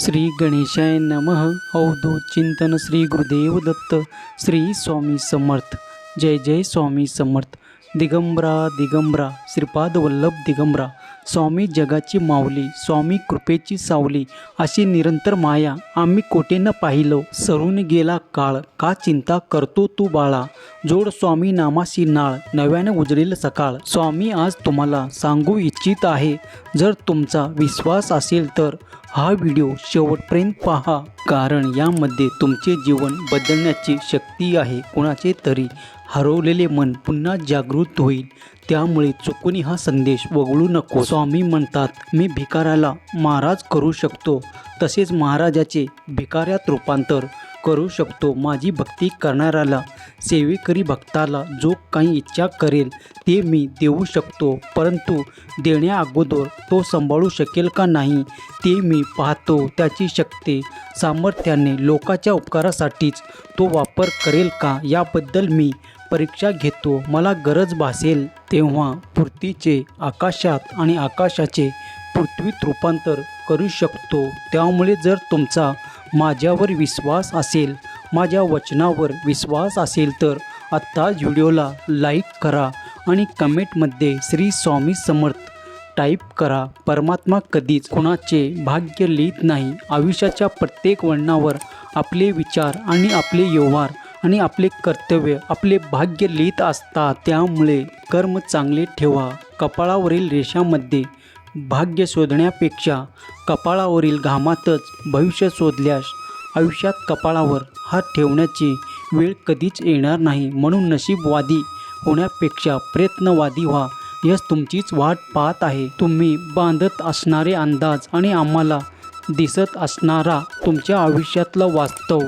श्री गणेशाय नमः. अवधूत चिंतन श्री गुरुदेव दत्त. श्री स्वामी समर्थ. जय जय स्वामी समर्थ. दिगंबरा दिगंबरा. श्रीपाद वल्लभ दिगंबरा. स्वामी जगाची माऊली स्वामी कृपेची सावली. अशी निरंतर माया आम्ही कोटेनं पाहिलो. सरून गेला काळ. का चिंता करतो तू बाळा? जोड स्वामी नामाशी नाळ. नव्यानं उजळेल सकाळ. स्वामी आज तुम्हाला सांगू इच्छित आहे. जर तुमचा विश्वास असेल तर. हा व्हिडिओ शेवटपर्यंत पहा कारण यामध्ये तुमचे जीवन बदलण्याची शक्ती आहे. कुणाचे तरी हरवलेले मन पुन्हा जागृत होईल. त्यामुळे चुकून हा संदेश वगळू नको. स्वामी म्हणतात मी भिकाऱ्याला महाराज करू शकतो. तसेच महाराजाचे भिकाऱ्यात रूपांतर करू शकतो. माझी भक्ती करणाऱ्याला सेवेकरी भक्ताला जो काही इच्छा करेल ते मी देऊ शकतो. परंतु देण्या अगोदर तो सांभाळू शकेल का नाही ते मी पाहतो. त्याची शक्ती सामर्थ्याने लोकाच्या उपकारासाठीच तो वापर करेल का याबद्दल मी परीक्षा घेतो. मला गरज भासेल तेव्हा पृथ्वीचे आकाशात आणि आकाशाचे पृथ्वीत रूपांतर करू शकतो. त्यामुळे जर तुमचा माझ्यावर विश्वास असेल माझ्या वचनावर विश्वास असेल तर आत्ताच व्हिडिओला लाईक करा आणि कमेंटमध्ये श्री स्वामी समर्थ टाईप करा. परमात्मा कधीच कुणाचे भाग्य लिहित नाही. आयुष्याच्या प्रत्येक वळणावर आपले विचार आणि आपले व्यवहार आणि आपले कर्तव्य आपले भाग्य लिहित असता त्यामुळे कर्म चांगले ठेवा. कपाळावरील रेषामध्ये भाग्य शोधण्यापेक्षा कपाळावरील घामातच भविष्य शोधल्यास आयुष्यात कपाळावर हात ठेवण्याची वेळ कधीच येणार नाही म्हणून नशीबवादी होण्यापेक्षा प्रयत्नवादी व्हा यस तुमचीच वाट पाहत आहे. तुम्ही बांधत असणारे अंदाज आणि आम्हाला दिसत असणारा तुमच्या आयुष्यातलं वास्तव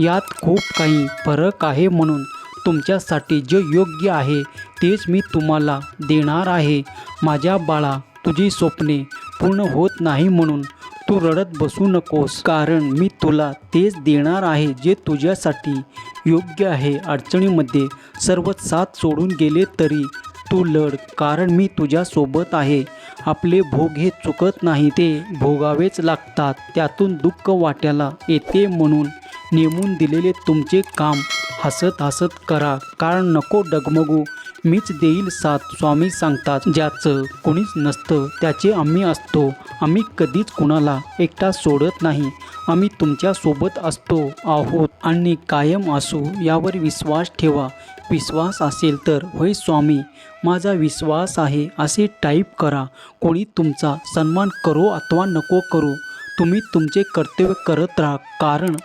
यात खूप काही फरक आहे म्हणून तुमच्यासाठी जे योग्य आहे तेच मी तुम्हाला देणार आहे. माझ्या बाळा तुझी स्वप्ने पूर्ण होत नाही म्हणून तू रडत बसू नकोस. कारण मी तुला तेच देणार आहे जे तुझ्यासाठी योग्य आहे. अडचणीमध्ये सर्व साथ सोडून गेले तरी तू लढ. कारण मी तुझ्यासोबत आहे. आपले भोग हे चुकत नाही ते भोगावेच लागतात. त्यातून दुःख वाट्याला येते म्हणून नेमून दिलेले तुमचे काम हसत हसत करा. कारण नको डगमगू. मीच देईल साथ स्वामी सांगतात. ज्याचं कोणीच नसतं त्याचे आम्ही असतो. आम्ही कधीच कुणाला एकटा सोडत नाही. आम्ही तुमच्यासोबत असतो आहोत. आणि कायम असू यावर विश्वास ठेवा. विश्वास असेल तर होय स्वामी माझा विश्वास आहे असे टाईप करा. कोणी तुमचा सन्मान करो अथवा नको करू. तुम्ही तुमचे कर्तव्य करत राहा. कारण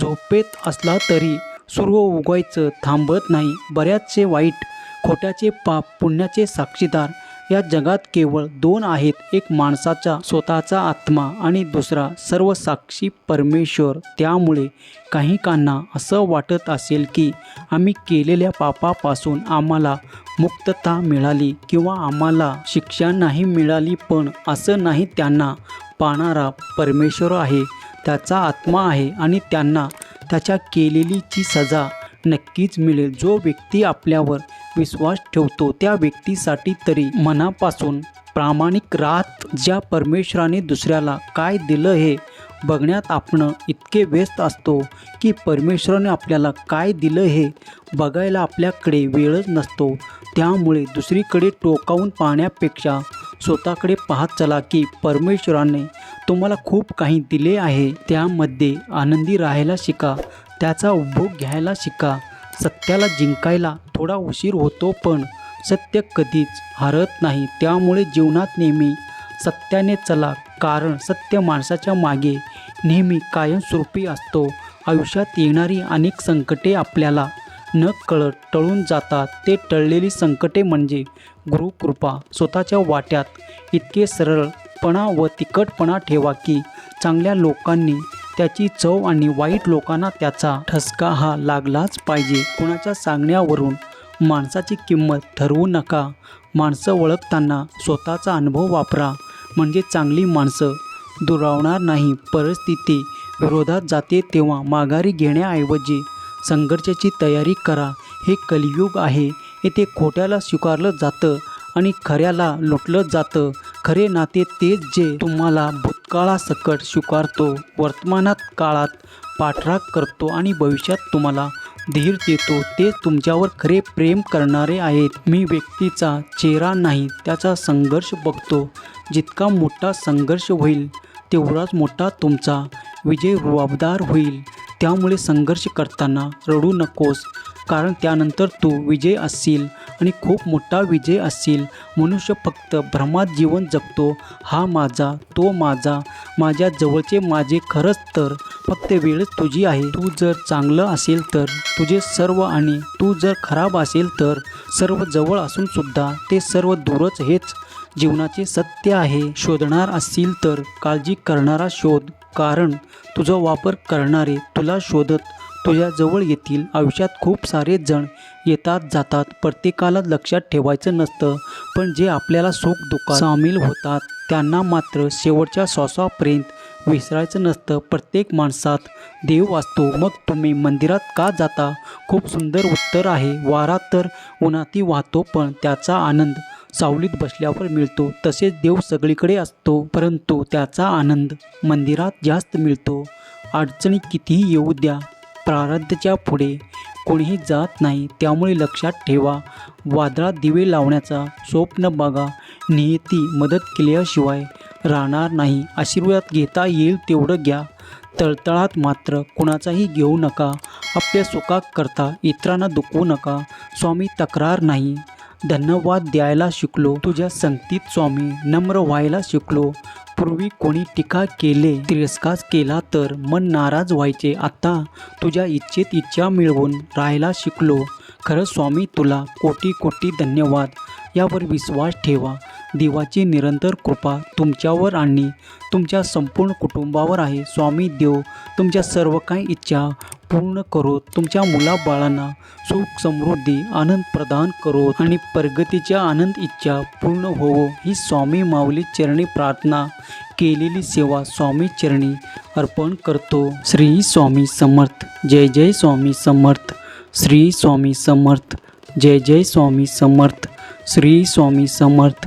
झोपेत असला तरी सूर्य उगवायचं थांबत नाही. बऱ्याचसे वाईट खोट्याचे पाप पुण्याचे साक्षीदार या जगात केवळ दोन आहेत एक माणसाचा स्वतःचा आत्मा आणि दुसरा सर्व साक्षी परमेश्वर. त्यामुळे काही कांना असं वाटत असेल की आम्ही केलेल्या पापापासून आम्हाला मुक्तता मिळाली किंवा आम्हाला शिक्षा नाही मिळाली पण असं नाही त्यांना पाहणारा परमेश्वर आहे त्याचा आत्मा आहे आणि त्यांना त्याच्या केलेलीची सजा नक्कीच मिळेल. जो व्यक्ती आपल्यावर विश्वास ठेवतो त्या व्यक्तीसाठी तरी मनापासून प्रामाणिक राहत ज्या परमेश्वराने दुसऱ्याला काय दिलं हे बघण्यात आपण इतके व्यस्त असतो की परमेश्वराने आपल्याला काय दिलं हे बघायला आपल्याकडे वेळच नसतो. त्यामुळे दुसरीकडे टोकावून पाहण्यापेक्षा स्वतःकडे पाहत चला की परमेश्वराने तुम्हाला खूप काही दिले आहे. त्यामध्ये आनंदी राहायला शिका. त्याचा उपभोग घ्यायला शिका. सत्याला जिंकायला थोडा उशीर होतो पण सत्य कधीच हरत नाही. त्यामुळे जीवनात नेहमी सत्याने चला कारण सत्य माणसाच्या मागे नेहमी कायमस्वरूपी असतो. आयुष्यात येणारी अनेक संकटे आपल्याला न कळत टळून जातात. ते टळलेली संकटे म्हणजे गुरुकृपा. स्वतःच्या वाट्यात इतके सरळपणा व तिखटपणा ठेवा की चांगल्या लोकांनी त्याची चव आणि वाईट लोकांना त्याचा ठसका हा लागलाच पाहिजे. कुणाच्या सांगण्यावरून माणसाची किंमत ठरवू नका. माणसं ओळखताना स्वतःचा अनुभव वापरा. म्हणजे चांगली माणसं दुरावणार नाही. परिस्थिती विरोधात जाते तेव्हा माघारी घेण्याऐवजी संघर्षाची तयारी करा. हे कलियुग आहे. येथे खोट्याला स्वीकारलं जातं आणि खऱ्याला लुटलं जातं. खरे नाते तेच जे तुम्हाला भूत भूतकाळासकट स्वीकारतो वर्तमानात काळात पाठराग करतो आणि भविष्यात तुम्हाला धीर देतो. ते तुमच्यावर खरे प्रेम करणारे आहेत. मी व्यक्तीचा चेहरा नाही त्याचा संघर्ष बघतो. जितका मोठा संघर्ष होईल तेवढाच मोठा तुमचा विजय रुबाबदार होईल. त्यामुळे संघर्ष करताना रडू नकोस. कारण त्यानंतर तू विजय असशील आणि खूप मोठा विजय असशील मनुष्य फक्त भ्रमात जीवन जगतो. हा माझा तो माझा माझ्या जवळचे माझे खरंच तर फक्त वेळच तुझी आहे. तू जर चांगलं असेल तर तुझे सर्व आणि तू जर खराब असेल तर सर्व जवळ असूनसुद्धा ते सर्व दूरच हेच जीवनाचे सत्य आहे. शोधणार असतील तर काळजी करणारा शोध. कारण तुझा वापर करणारे तुला शोधत तुझ्या जवळ येतील. आयुष्यात खूप सारे जण येतात जातात. प्रत्येकाला लक्षात ठेवायचं नसतं. पण जे आपल्याला सुख दुःखात सामील होतात त्यांना मात्र शेवटच्या श्वासापर्यंत विसरायचं नसतं. प्रत्येक माणसात देव असतो. मग तुम्ही मंदिरात का जाता? खूप सुंदर उत्तर आहे. वारा तर उन्हाती वाहतो पण त्याचा आनंद सावलीत बसल्यावर मिळतो. तसेच देव सगळीकडे असतो परंतु त्याचा आनंद मंदिरात जास्त मिळतो. अडचणी कितीही येऊ द्या. प्रारब्धच्या पुढे कोणीही जात नाही त्यामुळे लक्षात ठेवा. वादळात दिवे लावण्याचा स्वप्न बघा. नियती मदत केल्याशिवाय राहणार नाही. आशीर्वाद घेता येईल तेवढं घ्या. तळतळात मात्र कुणाचाही घेऊ नका. आपल्या सुखा करता इतरांना दुखवू नका. स्वामी तक्रार नाही. धन्यवाद द्यायला शिकलो. तुझ्या संगतीत स्वामी नम्र व्हायला शिकलो. पूर्वी कोणी टीका केले तिरस्कार केला तर मन नाराज व्हायचे. आता तुझ्या इच्छेत इच्छा मिळवून राहायला शिकलो. खरं स्वामी तुला कोटी कोटी धन्यवाद. यावर विश्वास ठेवा. देवाची निरंतर कृपा तुमच्यावर आणि तुमच्या संपूर्ण कुटुंबावर आहे. स्वामी देव तुमच्या सर्व काही इच्छा पूर्ण करो. तुमच्या मुलाबाळांना सुख समृद्धी आनंद प्रदान करो आणि प्रगतीच्या आनंद इच्छा पूर्ण होवो. ही स्वामी माऊली चरणी प्रार्थना केलेली सेवा स्वामी चरणी अर्पण करतो. श्री स्वामी समर्थ. जय जय स्वामी समर्थ. श्री स्वामी समर्थ. जय जय स्वामी समर्थ. श्री स्वामी समर्थ.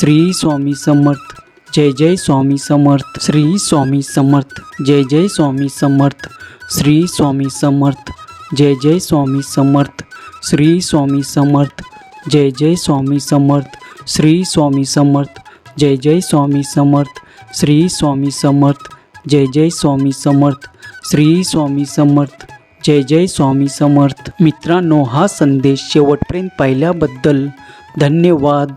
श्री स्वामी समर्थ जय जय स्वामी समर्थ श्री स्वामी समर्थ जय जय स्वामी समर्थ श्री स्वामी समर्थ जय जय स्वामी समर्थ श्री स्वामी समर्थ जय जय स्वामी समर्थ श्री स्वामी समर्थ जय जय स्वामी समर्थ श्री स्वामी समर्थ जय जय स्वामी समर्थ श्री स्वामी समर्थ जय जय स्वामी समर्थ मित्रांनो हा संदेश शेवटपर्यंत पाहिल्याबद्दल धन्यवाद